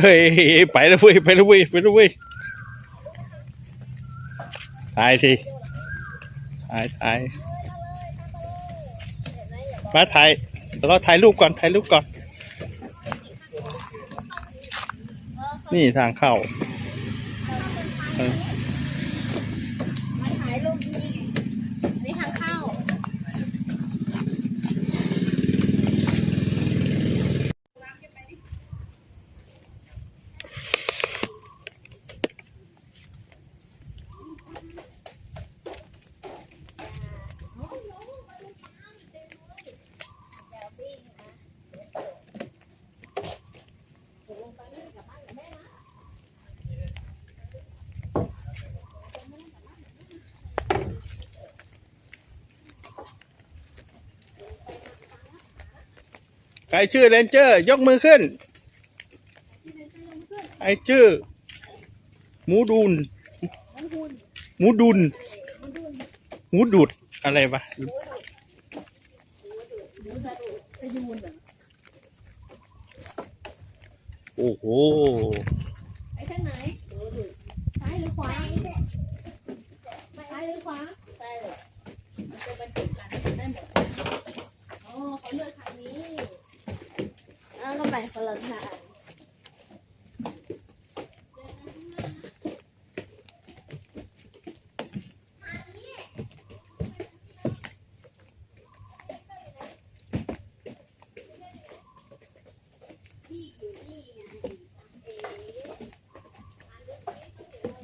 เฮ้ยไปแล้วเว้ยไปแล้วเว้ยไปแล้วเว้ยถ่ายสิถ่ายถ่ายมาถ่ายแล้วถ่ายรูปก่อนถ่ายรูปก่อน นี่ทางเข้าเออมาถ่ายรูปนี่นี่ทางเข้า ใครชื่อเรนเจอร์ ยกมือขึ้น ไอชื่อหมูดูนหมูดุนหมูดุดอะไรวะโอ้โหไปทางไหนซ้ายหรือขวาซ้ายหรือขวาซ้ายเลยมันจะบรรจุกันได้หมดอ๋อเขาเลือกทางนี้ แล้วก็ไปคนละทาง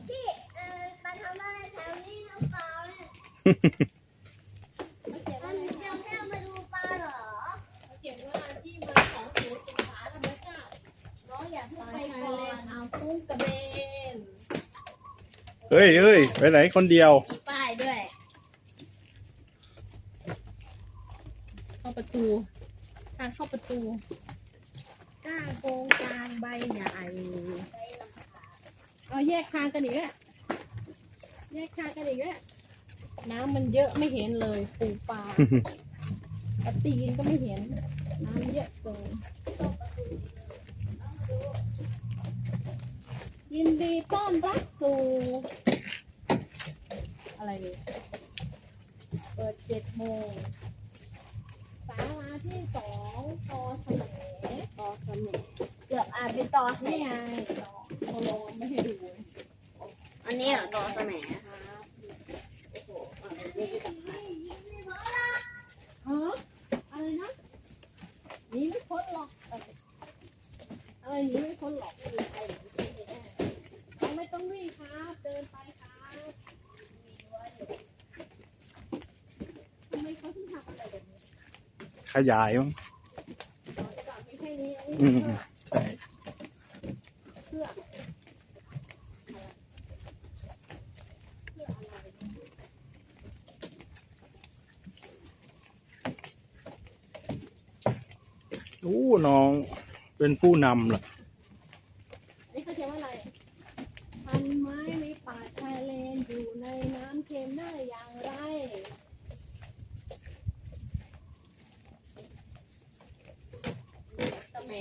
พี่เออมาทำอะ เฮ้ยเฮ้ยไปไหนคนเดียวมีป้ายด้วยเข้าประตู ทางเข้าประตูก้างโกงกลางใบใหญ่เอาแยกทางกันอีกแล้วแยกทางกันอีกแล้วน้ำมันเยอะไม่เห็นเลยปูปลาปลาตีนก็ไม่เห็น น้ำเยอะเกิน ยินดีต้อนรับสู่ อะไรนี่เปิดเจ็ดโมงสาราที่สองตอเสมต่อสมเกือบอ่านเป็นต่อแสนี่ไงงเขาลไม่ให้ดู อันนี้เหรอต่อสมครับ โอ้โหอ่านเป็นเลขกับใคร ฮะอะไรนะหนีไม่พ้นหรอกเอ้ยอะไรหนีไม่พ้นหรอกไม่มีใครหนีพ้นแน่เราไม่ต้องวิ่งครับเดินไปครับทำไมเขาถึงทำอะไรแบบนี้ ข ยายมั้งเราจะแบบมีแค่นี้อันนี้อืมเพื่อใช่เพื่ออะไรเพื่ออะไรอู้น้องเป็นผู้นำเหรอ นี่เขาเขียนว่าอะไรพันไม้ในป่าชายเลนอยู่ในน้ำเค็มได้อย่างไร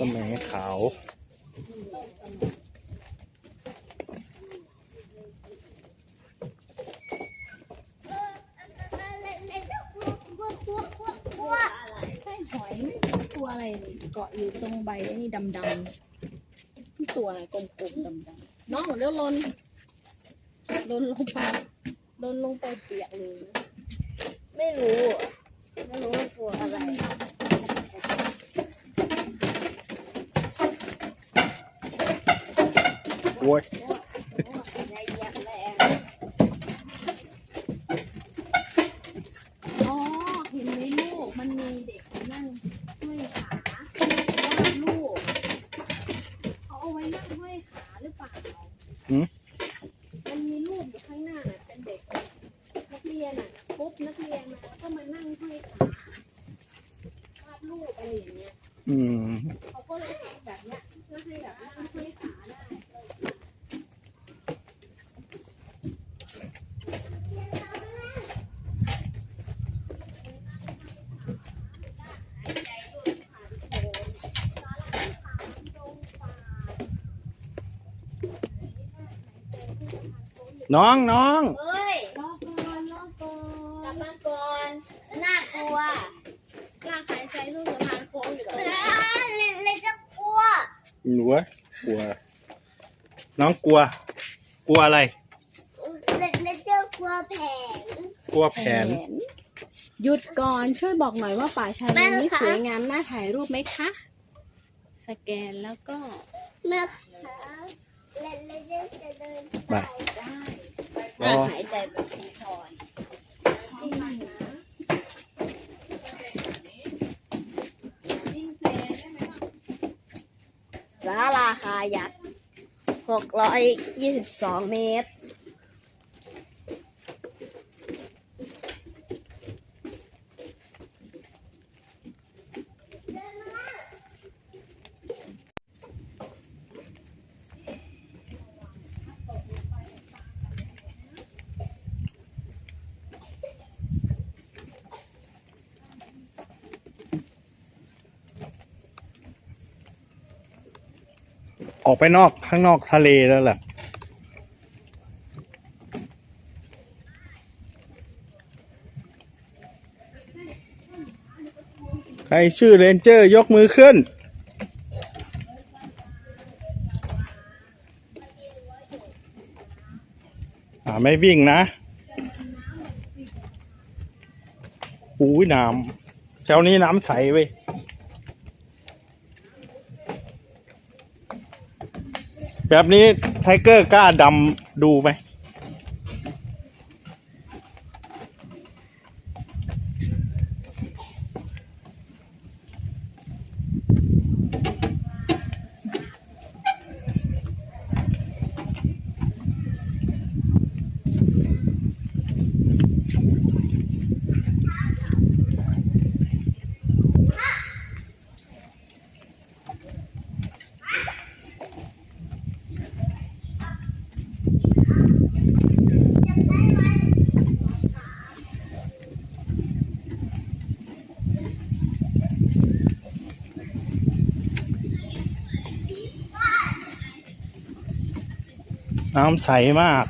สมัยขาว ใช่หอยตัวอะไรนี่ เกาะอยู่ตรงใบไอ้นี่ดำดำๆนี่ตัวกลมๆดำดำๆน้องเร็วลนลนลงไปลนลงไปเปียกเลยไม่รู้ไม่รู้ว่าตัวอะไรโอ้ย ละเอียดแรง อ๋อเห็นในลูกมันมีเด็กนั่งห้อยขาวาดลูกเขาเอาไว้นั่งห้อยขาหรือเปล่า หืม มันมีรูปอยู่ข้างหน้าน่ะเป็นเด็กนักเรียนอะปุ๊บนักเรียนมาแล้วก็มานั่งห้อยขาวาดรูปอะไรอย่างเงี้ย อืม เขาก็เลยทำแบบเนี้ยเพื่อให้แบบนั่งห้อยขาได้ น้องน้องเฮ้ยรอก่อนรอก่อกลันบมาก่อนน่ากลัวลากหายใจลูกสะพานโค้งอยู่ตรงเอนี้อเลยเลยจะกลัวหนูวะกลัว น้องกลัว กลัวอะไร เลยเลยจะกลัวแผงกลัวแผน หยุดก่อนช่วยบอกหน่อยว่าป่าชายเลนนี้แม่คะสวยงามน่าถ่ายรูปไหมคะ สแกนแล้วก็ แม่คะเลยเลยจะเดินไปได้ รอหายใจแบบทีทอนจริงนะศาลาคายักหกร้อยยี่สิบสองเมตร ออกไปนอกข้างนอกทะเลแล้วแหละใครชื่อเรนเจอร์ยกมือขึ้น อ่าไม่วิ่งนะอุ้ยน้ำแถวนี้น้ำใสเว้ย แบบนี้ไทเกอร์กล้าดำดูไหม น้ำใสมาก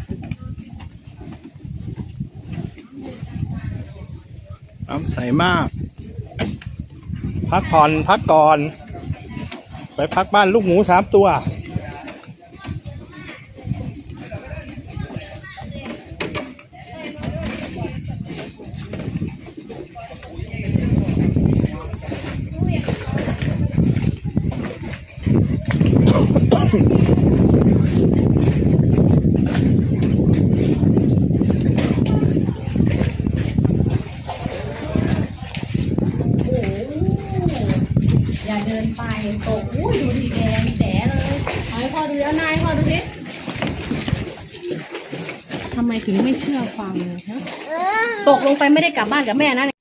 น้ำใสมาก พักผ่อนพักก่อน ไปพักบ้านลูกหมูสามตัว อย่าเดินไปตกอุ้ยดูดีแดงแจ๋เลยเอาให้พ่อดูแล้วนายพ่อดูดิทำไมถึงไม่เชื่อฟังฮะเออตกลงไปไม่ได้กลับบ้านกับแม่นะ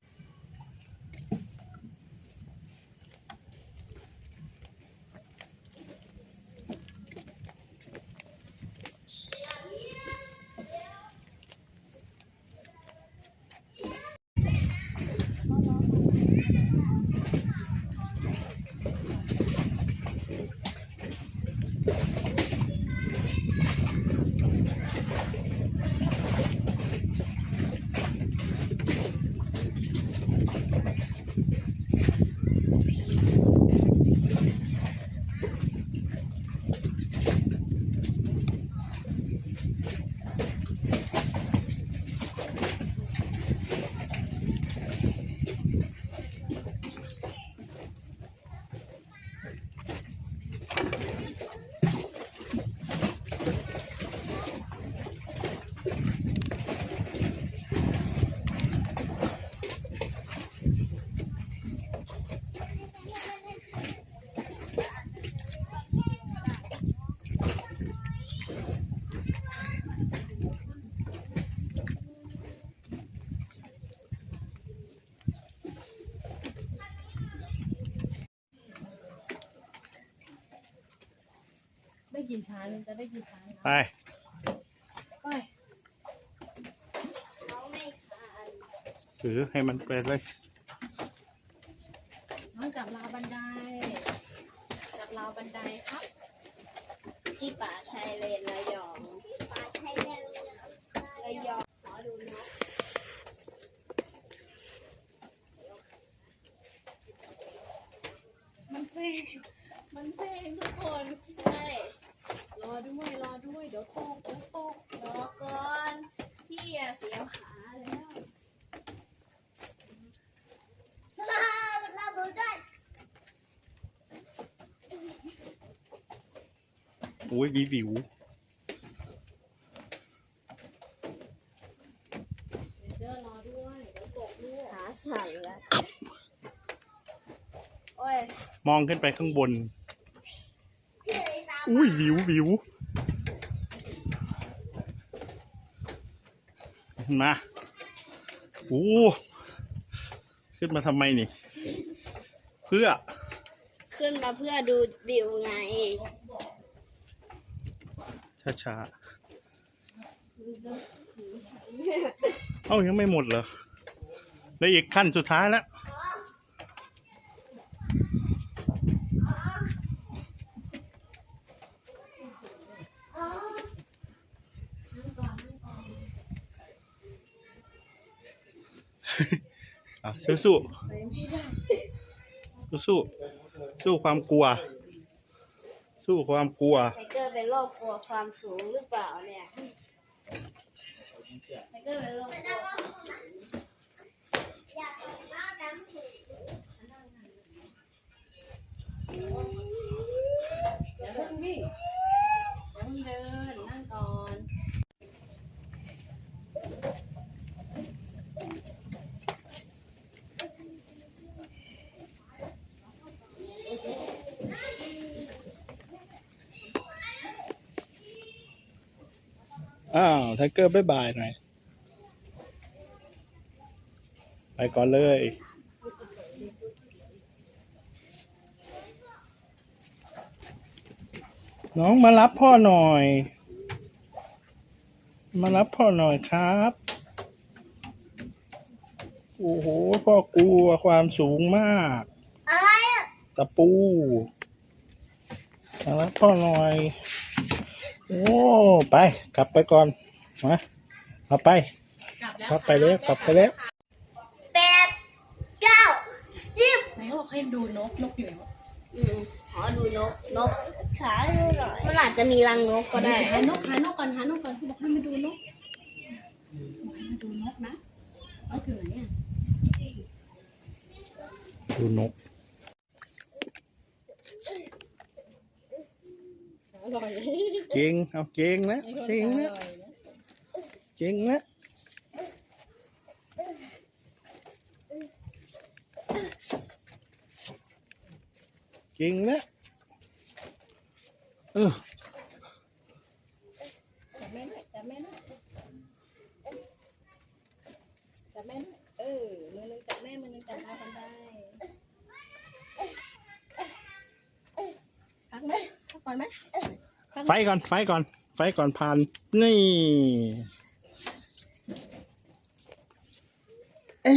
ได้กี่ชั้นจะได้กี่ชั้นไป ไปน้องไม่ขาดถือให้มันไปเลย น้องจับราวบันได จับราวบันไดครับ ที่ป่าชายเลนระยองป่าชายเลนระยองระยองขอดูนกมันแซงมันแซงทุกคนเฮ้ยรอ ด้วยรอด้วย เดี๋ยวตกเดี๋ยวตกรอก่อนพี่อะเสียวขาแล้วเราดูด้วยโอ้ยวิววิวเดี๋ยวรอด้วยเดี๋ยวตกด้วยขาสั่นแล้วโอ้ยมองขึ้นไปข้างบนพี่เลยตาม อุ้ยวิววิวมาโอ้ขึ้นมาทำไมนี่ เพื่อ ขึ้นมาเพื่อดูวิวไง ช้าช้าๆเอ้ายังไม่หมดเหรอเหลยอีกขั้นสุดท้ายแล้ว สู้สู้สู้สู้สู้ความกลัว สู้ความกลัวไทเกอร์เป็นโรคกลัวความสูงหรือเปล่าเนี่ยไทเกอร์เป็นโรคกลัวความสูงอยากตกน้ำน้ำสูงอย่าเพิ่งวิ่งอย่าเพิ่งเดินนั่งก่อน อ้าวไทเกอร์บ๊ายบายหน่อย ไปก่อนเลยน้องมารับพ่อหน่อย มารับพ่อหน่อยครับ โอ้โห พ่อกลัวความสูงมากอะไรอะตะปู มารับพ่อหน่อย โอ้ ไป กลับไปก่อนมาเอาไปกลับแล้วครับไปแล้วกลับไปแล้วแปดเก้าสิบไหนเขาบอกให้ดูนกนกอยู่ไหนวะอืมขอดูนกนกขาดูหน่อยมันอาจจะมีรังนกก็ได้หานกหานกก่อนหานกก่อนเขาบอกให้มาดูนกบอกให้มาดูนกนะนกอยู่ไหนอะดูนกอร่อยเก่งเอาเก่งแล้วไอ้คนเก่งอแล้วร่อยนะเก่งแล้วเก่งแล้วเออจับแม่หน่อยจับแม่หน่อยจับแม่หน่อยเออมือหนึงจับแม่มือหนึงจับมากั นได้พักไหมพักก่อน ไหมพักไหมไฟก่อนไฟก่อน ไฟก่อนผ่าน นี่เอ้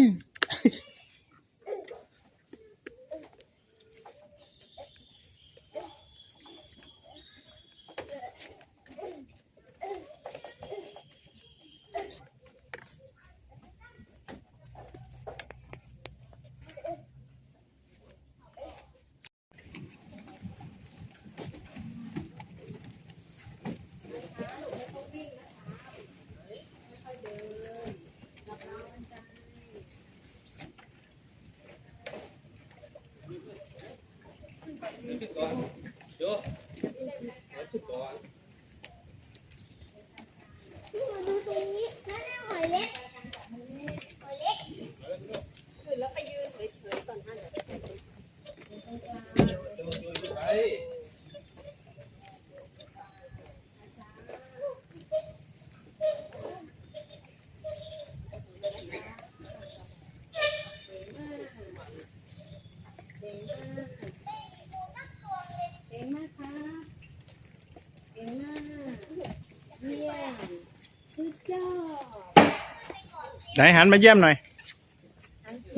นหันมาเยี่ยมหน่อย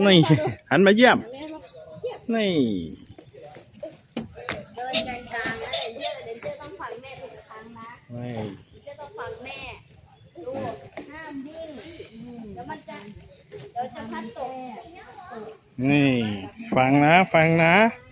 นี่ หันมาเยี่ยม นี่ เดินกลางๆนะเดนเจอร์เดนเจอร์ต้องฟังแม่ทุกครั้งนะนี่เดนเจอร์ต้องฟังแม่ลูกห้ามามวิ่งเดี๋ยวมันจะเดี๋ยวจะพัดตกนี่ ฟังนะ ฟังนะใ